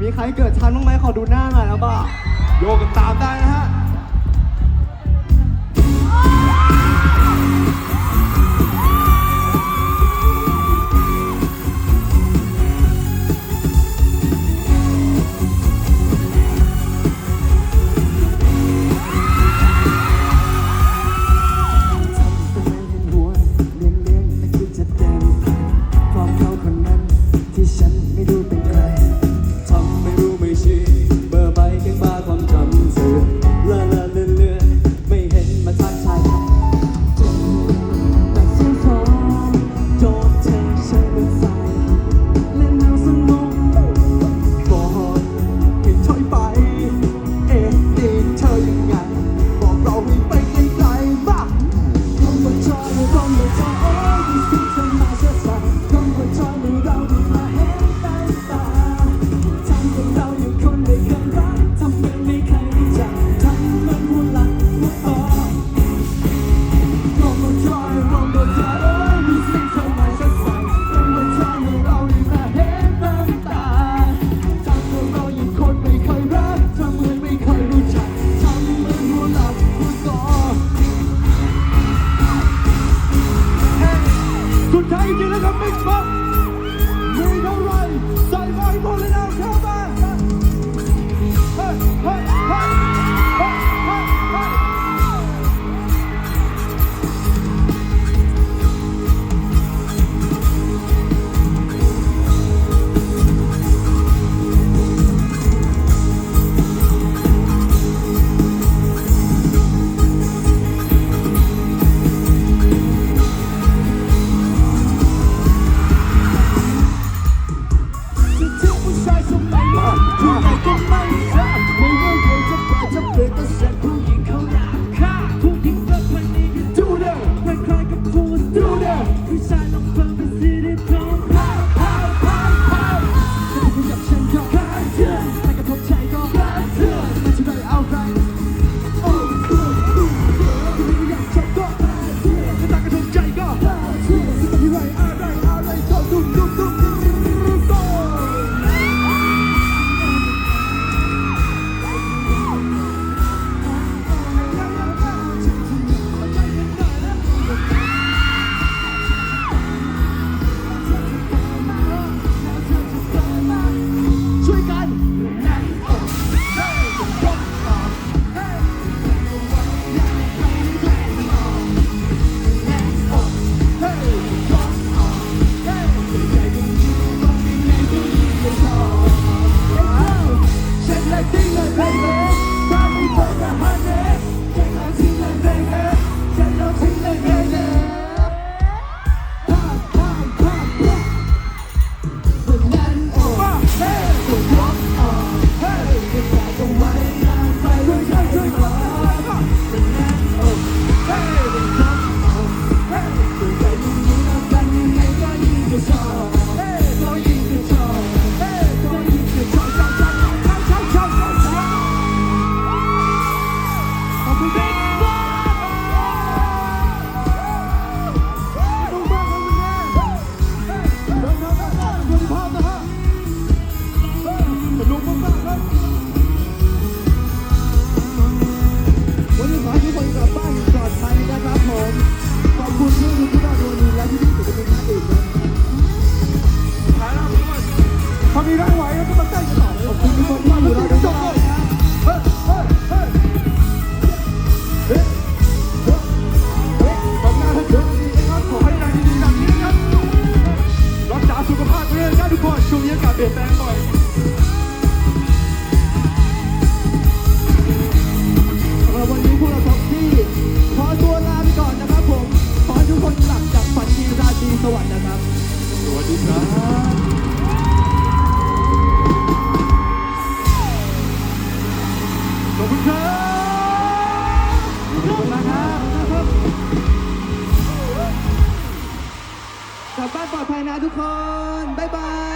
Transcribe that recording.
มีใครเกิดชั้นบ้างไหมขอดูหน้าหน่อยนะบ้าโยกกันตามได้นะฮะ do baixo e a cabeça é mole. บ้านปลอดภัยนะทุกคน บ๊ายบาย